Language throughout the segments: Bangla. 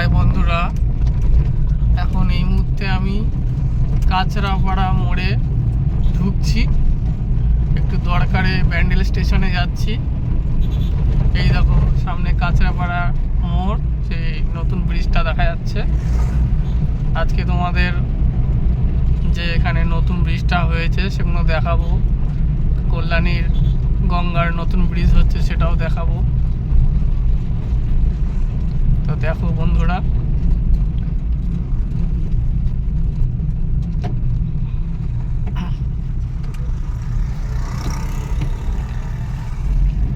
হাই বন্ধুরা, এখন এই মুহূর্তে আমি কাঁচরাপাড়া মোড়ে ঢুকছি। একটু দরকারে ব্যান্ডেল স্টেশনে যাচ্ছি। এই দেখো, সামনে কাঁচরাপাড়া মোড়, সেই নতুন ব্রিজটা দেখা যাচ্ছে। আজকে তোমাদের যে এখানে নতুন ব্রিজটা হয়েছে, সেগুলো দেখাবো। কল্যাণীর গঙ্গার নতুন ব্রিজ হচ্ছে, সেটাও দেখাবো। তো দেখো বন্ধুরা।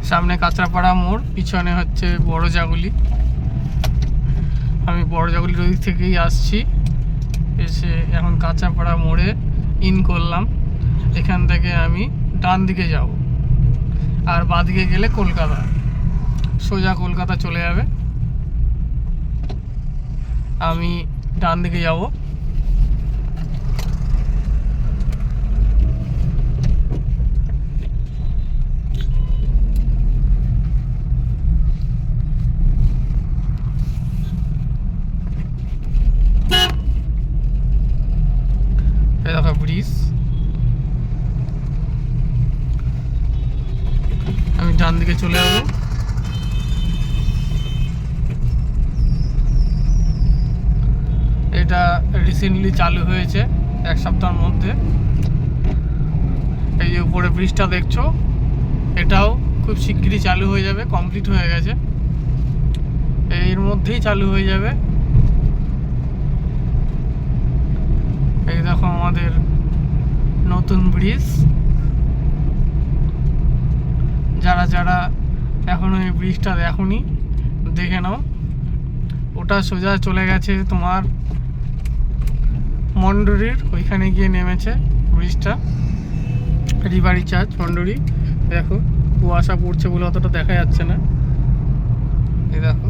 সামনে কাঁচরাপাড়া মোড়, পিছনে হচ্ছে বড় জাগুলি। আমি বড় জাগুলির ওই দিক থেকেই আসছি। এসে এখন কাঁচাপাড়া মোড়ে ইন করলাম। এখান থেকে আমি ডান দিকে যাব। আর বাঁদিকে গেলে কলকাতা। সোজা কলকাতা চলে যাবে। আমি ডান দিকে যাব। ব্রিজ। আমি ডান দিকে চলে যাব এটা রিসেন্টলি চালু হয়েছে, এক সপ্তাহের মধ্যে। এই যে উপরে ব্রিজটা দেখছ, এটাও খুব শিগগিরই চালু হয়ে যাবে কমপ্লিট হয়ে গেছে। এর মধ্যেই চালু হয়ে যাবে। এই দেখো আমাদের নতুন ব্রিজ যারা যারা এখনও এই ব্রিজটা দেখোনি, দেখে নাও। ওটা সোজা চলে গেছে তোমার মন্ডুরির ওইখানে গিয়ে নেমেছে ব্রিজটা। রিভারি চার্চ মন্ডুরি দেখো, কুয়াশা পড়ছে বলে অতটা দেখা যাচ্ছে না। এই দেখো।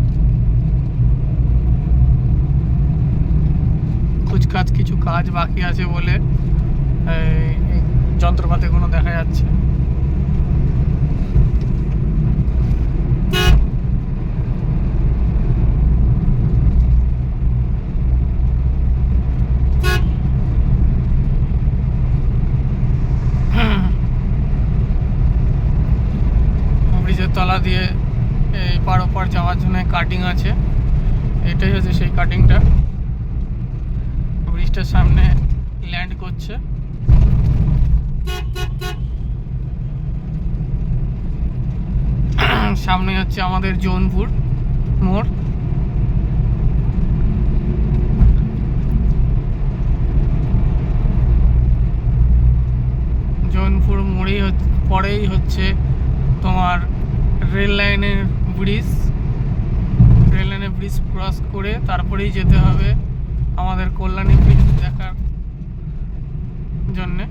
কুচকাজ কিছু কাজ বাকি আছে বলে যন্ত্রপাতি কোনো দেখা যাচ্ছে ব্রিজের তলা দিয়ে এই পার ওপার যাওয়ার জন্য কাটিং আছে। এটাই হচ্ছে সেই কাটিংটা ব্রিজটার সামনে ল্যান্ড করছে। সামনে হচ্ছে আমাদের জৌনপুর মোড়। জৌনপুর মোড়েই পরেই হচ্ছে তোমার রেল লাইনের ব্রিজ, রেল লাইনের ব্রিজ ক্রস করে তারপরেই যেতে হবে আমাদের কল্যাণী ব্রিজ দেখার জন্যে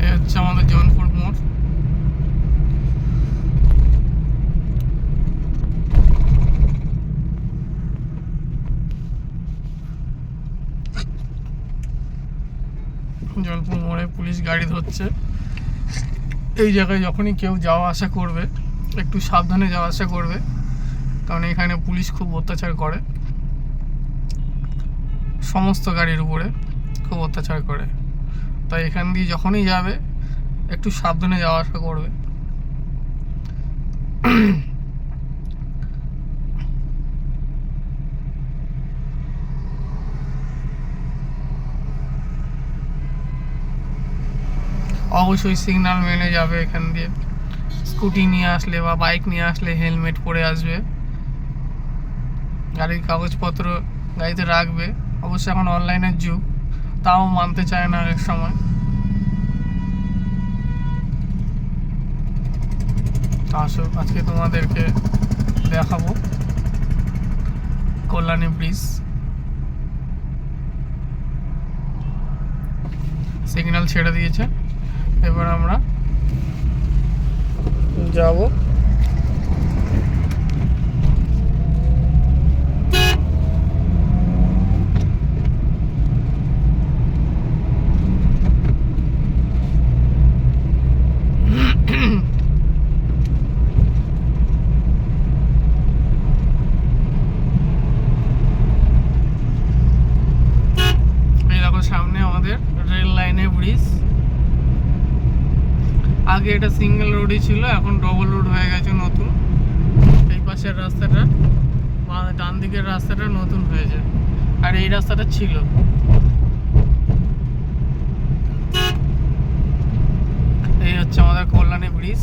এ হচ্ছে আমাদের জৌনপুর মোড় জলপুর মোড়ে পুলিশ ধরছে এই জায়গায় যখনই কেউ যাওয়া আসা করবে, একটু সাবধানে যাওয়া আসা করবে, কারণ এখানে পুলিশ খুব অত্যাচার করে। সমস্ত গাড়ির উপরে খুব অত্যাচার করে। তাই এখান দিয়ে যখনই যাবে, একটু সাবধানে যাওয়া আসা করবে। অবশ্যই সিগনাল মেনে যাবে এখান দিয়ে। স্কুটি নিয়ে আসলে বা বাইক নিয়ে আসলে হেলমেট পরে আসবে। গাড়ির কাগজপত্র গাড়িতে রাখবে। অবশ্যই এখন অনলাইনের যুগ, তাও মানতে চায় না অনেক সময়। আসো, আজকে তোমাদেরকে দেখাবো। কল্যাণী ব্রিজ সিগন্যাল ছেড়ে দিয়েছে। এবার আমরা যাব আমাদের রেল লাইনের ব্রিজ আগে এটা সিঙ্গেল রোডই ছিল, এখন ডবল রোড হয়ে গেছে নতুন। এই পাশের রাস্তাটা ডান দিকের রাস্তাটা নতুন হয়েছে। আর এই রাস্তাটা ছিল। এই হচ্ছে আমাদের কল্যাণী ব্রিজ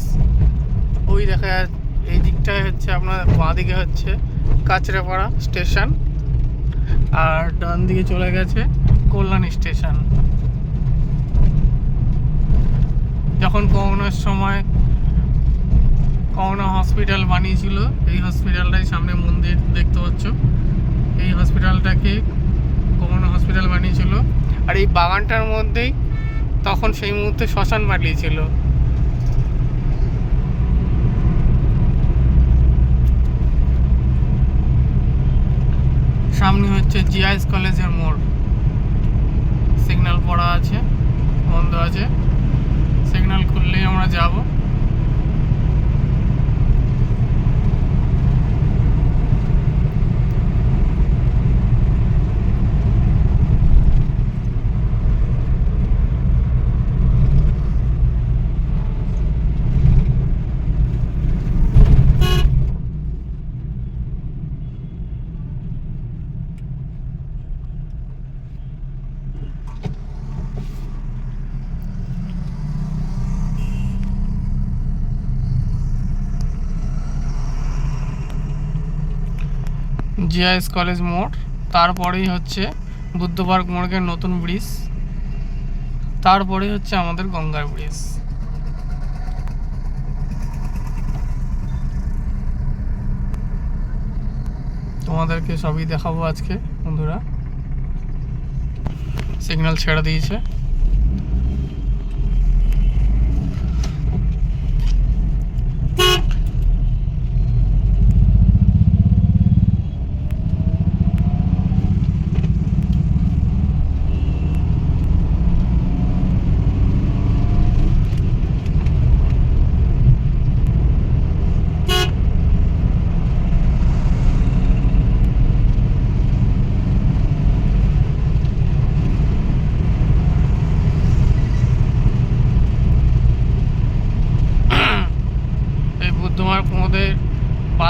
ওই দেখা এই দিকটায় হচ্ছে আপনার বাঁ দিকে হচ্ছে কাঁচরাপাড়া স্টেশন আর ডান দিকে চলে গেছে কল্যাণী স্টেশন যখন করোনার সময় করোনা হসপিটাল বানিয়েছিল। এই হসপিটালটাই সামনে মন্দির দেখতে পাচ্ছ। এই হসপিটালটাকে করোনা হসপিটাল বানিয়েছিল। আর এই বাগানটার মধ্যেই তখন সেই মুহূর্তে শ্মশান বানিয়েছিল সামনে হচ্ছে জিআইএস কলেজের মোড়। সিগন্যাল পড়া আছে, বন্ধ আছে। সিগন্যাল খুললেই আমরা যাব। জিআইএস কলেজ মোড়, তারপরেই হচ্ছে বুদ্ধ পার্ক মোড়কের নতুন ব্রিজ, তারপরেই হচ্ছে আমাদের গঙ্গার ব্রিজ। তোমাদেরকে সবই দেখাবো আজকে, বন্ধুরা। সিগন্যাল ছেড়ে দিয়েছে।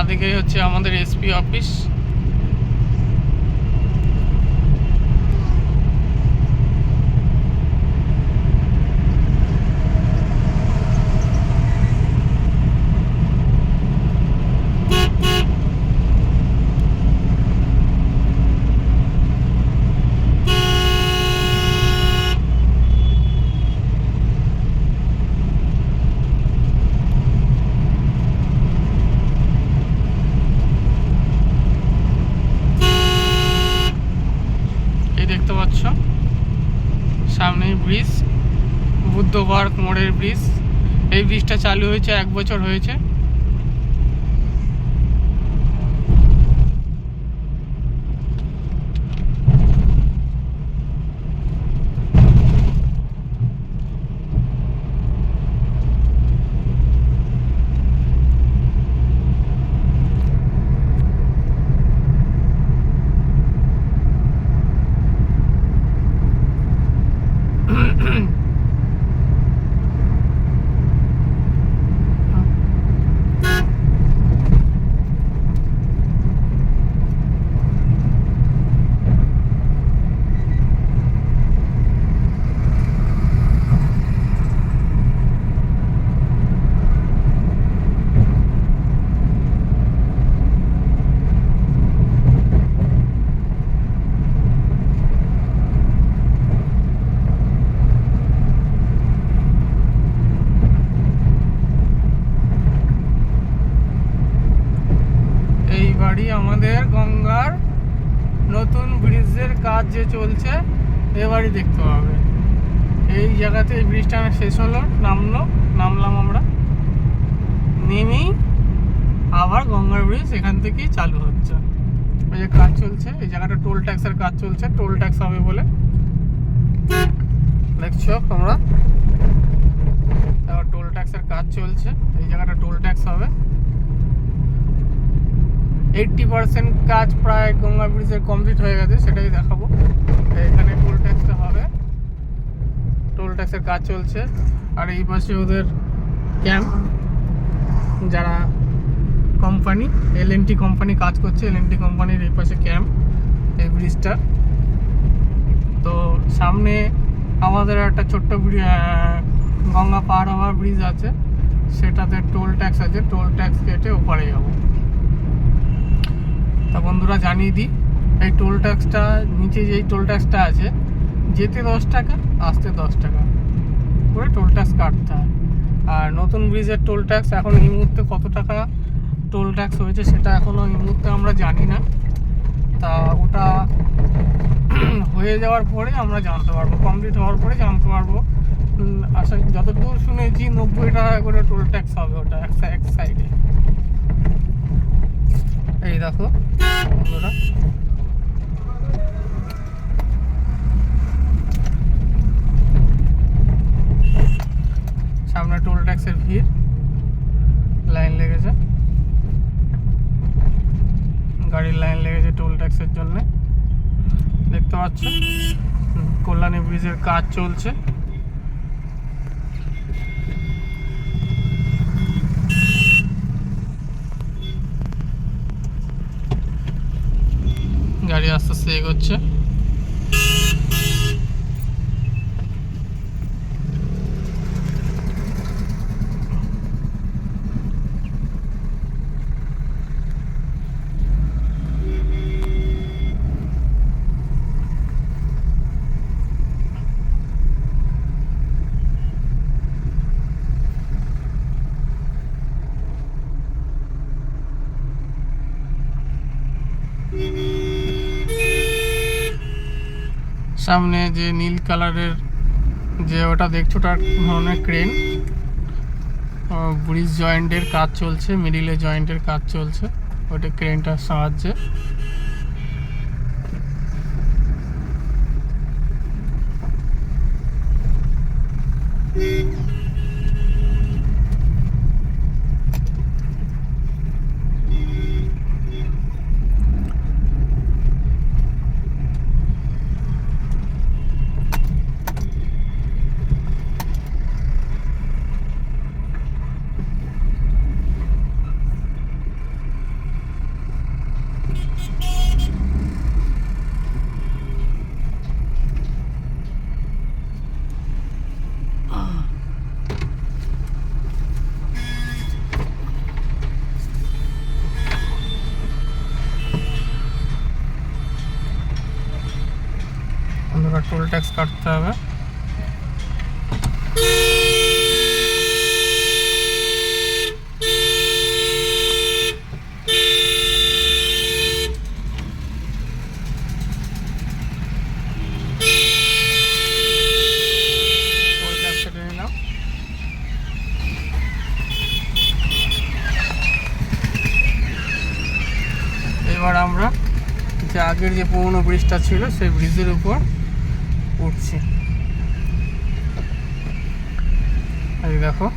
বাঁদিকে হচ্ছে আমাদের এসপি অফিস এই দেখতে পাচ্ছ সামনেই ব্রিজ পার্ক মোড়ের ব্রিজ। এই ব্রিজটা চালু হয়েছে এক বছর হয়েছে এই বাড়ি আমাদের গঙ্গার নতুন ব্রিজের কাজ যে চলছে, এবারই দেখতে হবে। এই জায়গাতে এই ব্রিজটা শেষ হলো, নামলো, নামলাম আমরা। নেমেই আবার গঙ্গার ব্রিজ এখান থেকেই চালু হচ্ছে। ওই যে কাজ চলছে, এই জায়গাটা টোল ট্যাক্সের কাজ চলছে টোল ট্যাক্স হবে বলে। দেখছ তোমরা টোল ট্যাক্সের কাজ চলছে, এই জায়গাটা টোল ট্যাক্স হবে। এইটটি পার্সেন্ট কাজ প্রায় গঙ্গা ব্রিজের কমপ্লিট হয়ে গেছে, সেটাই দেখাবো। এখানে টোল ট্যাক্সটা হবে। টোল ট্যাক্সের কাজ চলছে। আর এই পাশে ওদের ক্যাম্প, যারা কোম্পানি এল কোম্পানি কাজ করছে এল কোম্পানির এই পাশে ক্যাম্প, এই ব্রিজটা। তো সামনে আমাদের একটা ছোট্ট গঙ্গা পার হওয়ার ব্রিজ আছে। সেটাতে টোল ট্যাক্স আছে। টোল ট্যাক্স কেটে ওপারে যাব তা বন্ধুরা জানিয়ে দিই, এই টোল ট্যাক্সটা নিচে যেই টোল ট্যাক্সটা আছে, যেতে দশ টাকা, আসতে দশ টাকা করে টোল ট্যাক্স কাটতে হয়। আর নতুন ব্রিজের টোল ট্যাক্স এখন এই মুহূর্তে কত টাকা টোল ট্যাক্স হয়েছে সেটা এখনও এই মুহূর্তে আমরা জানি না। তা ওটা হয়ে যাওয়ার পরে আমরা জানতে পারব কমপ্লিট হওয়ার পরে জানতে পারব। আশা যতদূর শুনেছি, নব্বই টাকা করে টোল ট্যাক্স হবে ওটা, এক সাইডে এই দেখো। সামনে টোল ট্যাক্সের ভিড়। লাইন লেগেছে। গাড়ির লাইন লেগেছে টোল ট্যাক্সের জন্য। দেখতে পাচ্ছ কল্যাণী ব্রিজের কাজ চলছে গাড়ি আস্তে আস্তে এগোচ্ছে সামনে যে নীল কালারের যে ওটা দেখছ, ওটা ধরনের ক্রেন। ব্রিজ জয়েন্টের কাজ চলছে, মিডিলে জয়েন্টের কাজ চলছে। ওটা ক্রেনটার সাহায্যে বন্ধুরা টোল ট্যাক্স কাটতে হবে। এবার আমরা যে আগের যে পুরোনো ব্রিজটা ছিল সেই ব্রিজের উপর উঠছি এই দেখো।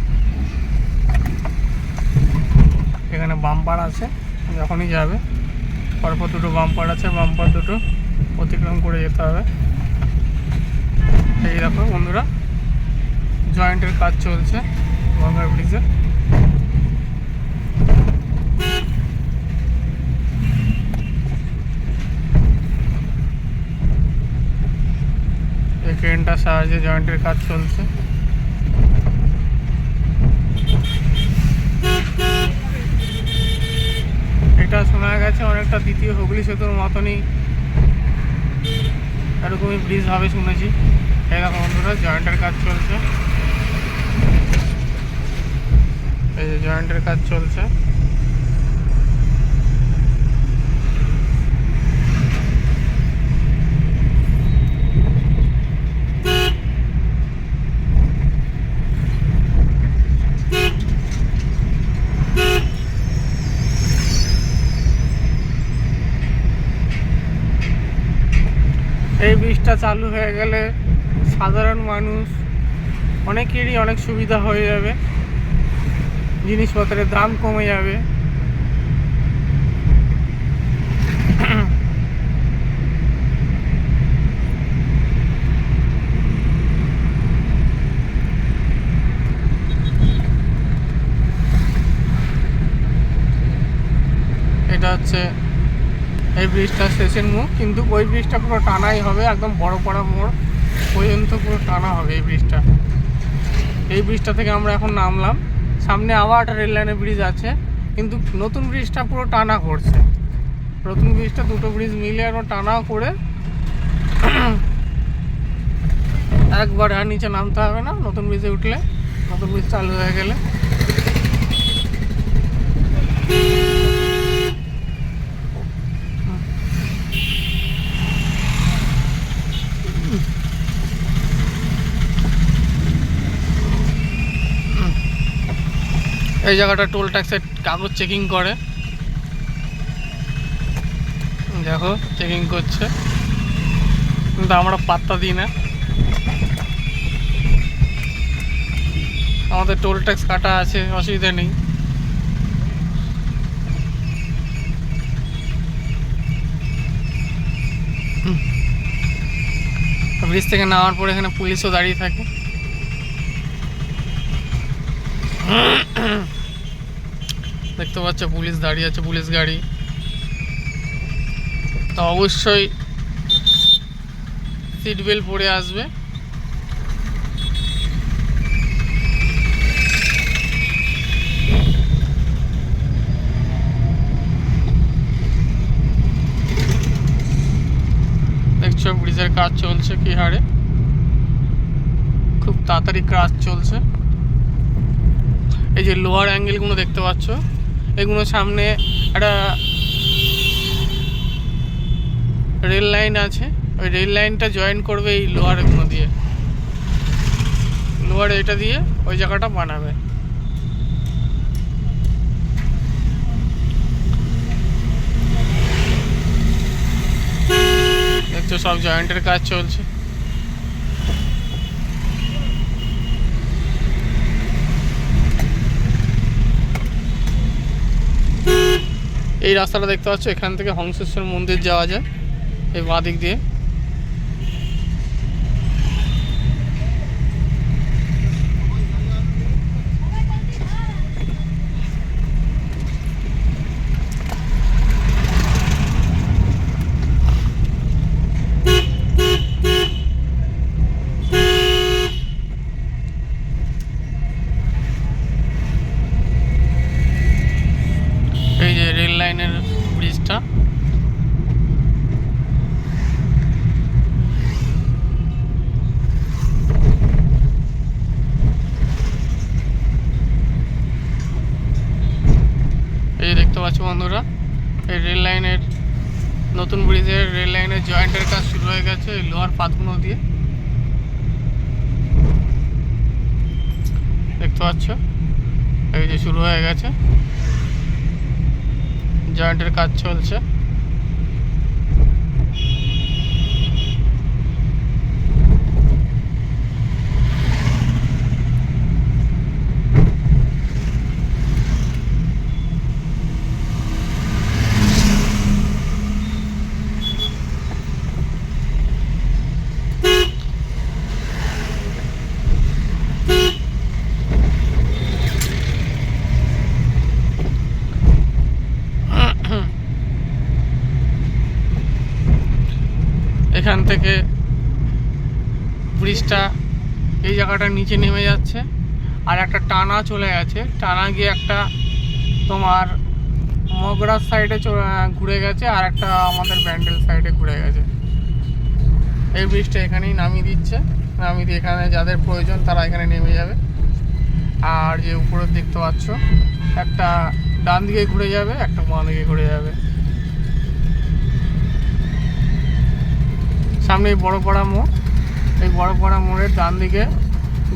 এখানে বাম্পার আছে, যখনই যাবে। পরপর দুটো বাম্পার আছে বাম্পার দুটো অতিক্রম করে যেতে হবে। এই দেখো বন্ধুরা জয়েন্টের কাজ চলছে গঙ্গার ব্রিজে। এই ক্রেনটার সাহায্যে জয়েন্টের কাজ চলছে। এটা শোনা গেছে অনেকটা দ্বিতীয় হুগলি সেতুর মতনই। এরকমই ব্রিজ হবে শুনেছি। এরকম বন্ধুরা জয়েন্টের কাজ চলছে। এই যে জয়েন্টের কাজ চলছে। জিনিসটা চালু হয়ে গেলে সাধারণ মানুষ অনেকেরই অনেক সুবিধা হয়ে যাবে। জিনিসপত্রের দাম কমে যাবে। এটা হচ্ছে এই ব্রিজটা স্টেশন মুখ, কিন্তু ওই ব্রিজটা পুরো টানাই হবে, একদম বড় পড়া মোড় পর্যন্ত পুরো টানা হবে এই ব্রিজটা। এই ব্রিজটা থেকে আমরা এখন নামলাম। সামনে আবার একটা রেল লাইনের ব্রিজ আছে, কিন্তু নতুন ব্রিজটা পুরো টানা করছে। নতুন ব্রিজটা দুটো ব্রিজ মিলে আরও টানা করে একবার আর নিচে নামতে হবে না, নতুন ব্রিজে উঠলে, নতুন ব্রিজ চালু হয়ে গেলে। এই জায়গাটা টোল ট্যাক্সের কাগজ চেকিং করে। দেখো চেকিং করছে। কিন্তু আমরা পাত্তা দিই না। আমাদের টোল ট্যাক্স কাটা আছে, অসুবিধা নেই। ব্রিজ থেকে নামার পরে এখানে পুলিশও দাঁড়িয়ে থাকে। দেখতে পাচ্ছ, পুলিশ দাঁড়িয়ে আছে, পুলিশ গাড়ি। তো অবশ্যই সিট বেল্ট পরে আসবে। দেখছ, ব্রিজের কাজ চলছে কি হারে? খুব তাড়াতাড়ি কাজ চলছে। এই যে লোয়ার অ্যাঙ্গেলগুলো দেখতে পাচ্ছ, এগুলো সামনে একটা রেল লাইন আছে। ওই রেল লাইনটা জয়েন করবে এই লোহারগুলো দিয়ে। লোহার এটা দিয়ে ওই জায়গাটা বানাবে। দেখছ সব জয়েন্টের কাজ চলছে। এই রাস্তাটা দেখতে পাচ্ছ এখান থেকে হংসেশ্বর মন্দির যাওয়া যায় এই বাঁ দিক দিয়ে এই যে রেল লাইনের ব্রিজটা এই যে দেখতে পাচ্ছ বন্ধুরা এই রেল লাইনের নতুন ব্রিজের রেল লাইনের জয়েন্টের কাজ শুরু হয়ে গেছে লোহার পাতগুলো দিয়ে। দেখতে পাচ্ছ? এই যে শুরু হয়ে গেছে। জয়েন্টের কাজ চলছে। এখান থেকে ব্রিজটা এই জায়গাটা নিচে নেমে যাচ্ছে আর একটা টানা চলে গেছে। টানা গিয়ে একটা তোমার মগরার সাইডে ঘুরে গেছে আর একটা আমাদের ব্যান্ডেল সাইডে ঘুরে গেছে। এই ব্রিজটা এখানেই নামিয়ে দিচ্ছে। নামিয়ে দিয়ে এখানে যাদের প্রয়োজন তারা এখানে নেমে যাবে। আর যে উপরে দেখতে পাচ্ছ, একটা ডান দিকে ঘুরে যাবে, একটা বাঁ দিকে ঘুরে যাবে। সামনে এই বড় পাড়া মোড়। এই বড় পাড়া মোড়ের ডান দিকে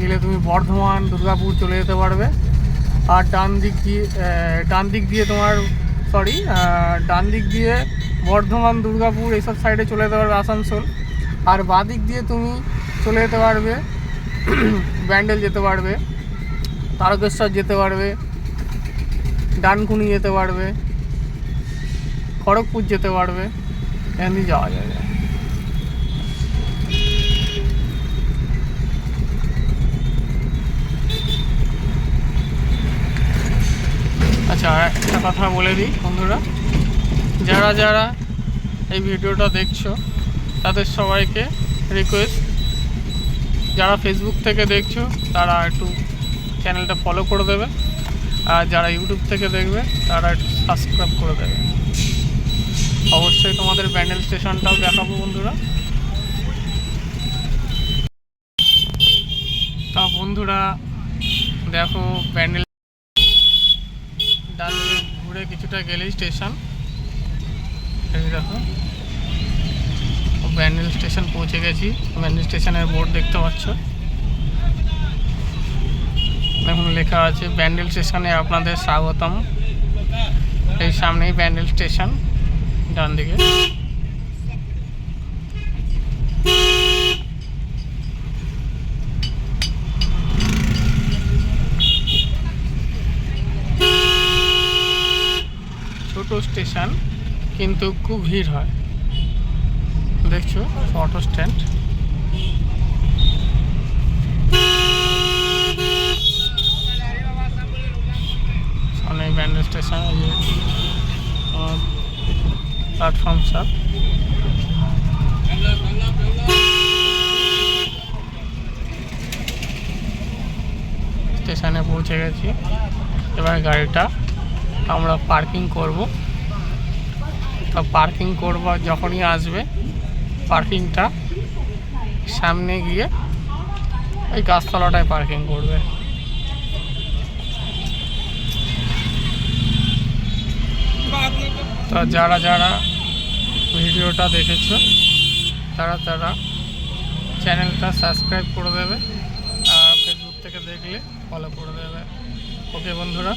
গেলে তুমি বর্ধমান, দুর্গাপুর চলে যেতে পারবে। আর ডান দিক দিয়ে ডান দিক দিয়ে তোমার সরি ডান দিক দিয়ে বর্ধমান, দুর্গাপুর এইসব সাইডে চলে যেতে পারবে আসানসোল। আর বাঁ দিক দিয়ে তুমি চলে যেতে পারবে, ব্যান্ডেল যেতে পারবে, তারকেশ্বর যেতে পারবে, ডানকুনি যেতে পারবে, খড়গপুর যেতে পারবে, এমনি যাওয়া যাবে আচ্ছা একটা কথা বলে দিই, বন্ধুরা। যারা যারা এই ভিডিওটা দেখছ, তাদের সবাইকে রিকোয়েস্ট যারা ফেসবুক থেকে দেখছ, তারা একটু চ্যানেলটা ফলো করে দেবে। আর যারা ইউটিউব থেকে দেখবে, তারা একটু সাবস্ক্রাইব করে দেবে। অবশ্যই তোমাদের ব্যান্ডেল স্টেশনটাও দেখাবো, বন্ধুরা। তা বন্ধুরা, দেখো ঘুরে কিছুটা গেলেই স্টেশন। দেখো। ব্যান্ডেল স্টেশন পৌঁছে গেছি। ব্যান্ডেল স্টেশনের বোর্ড দেখতে পাচ্ছ। এখন লেখা আছে, ব্যান্ডেল স্টেশনে আপনাদের স্বাগতম। এই সামনেই ব্যান্ডেল স্টেশন ডান দিকে ছোট স্টেশন কিন্তু খুব ভিড় হয়। দেখছ অটো স্ট্যান্ড সামনে ব্যান্ড স্টেশন প্ল্যাটফর্ম সব স্টেশনে পৌঁছে গেছি। এবার গাড়িটা আমরা পার্কিং করব। তো পার্কিং করব যখনই আসবে। পার্কিংটা সামনে গিয়ে ওই গাছতলাটায় পার্কিং করবে। তো যারা যারা ভিডিওটা দেখেছ, তারা তারা চ্যানেলটা সাবস্ক্রাইব করে দেবে আর ফেসবুক থেকে দেখলে ফলো করে দেবে। ওকে বন্ধুরা।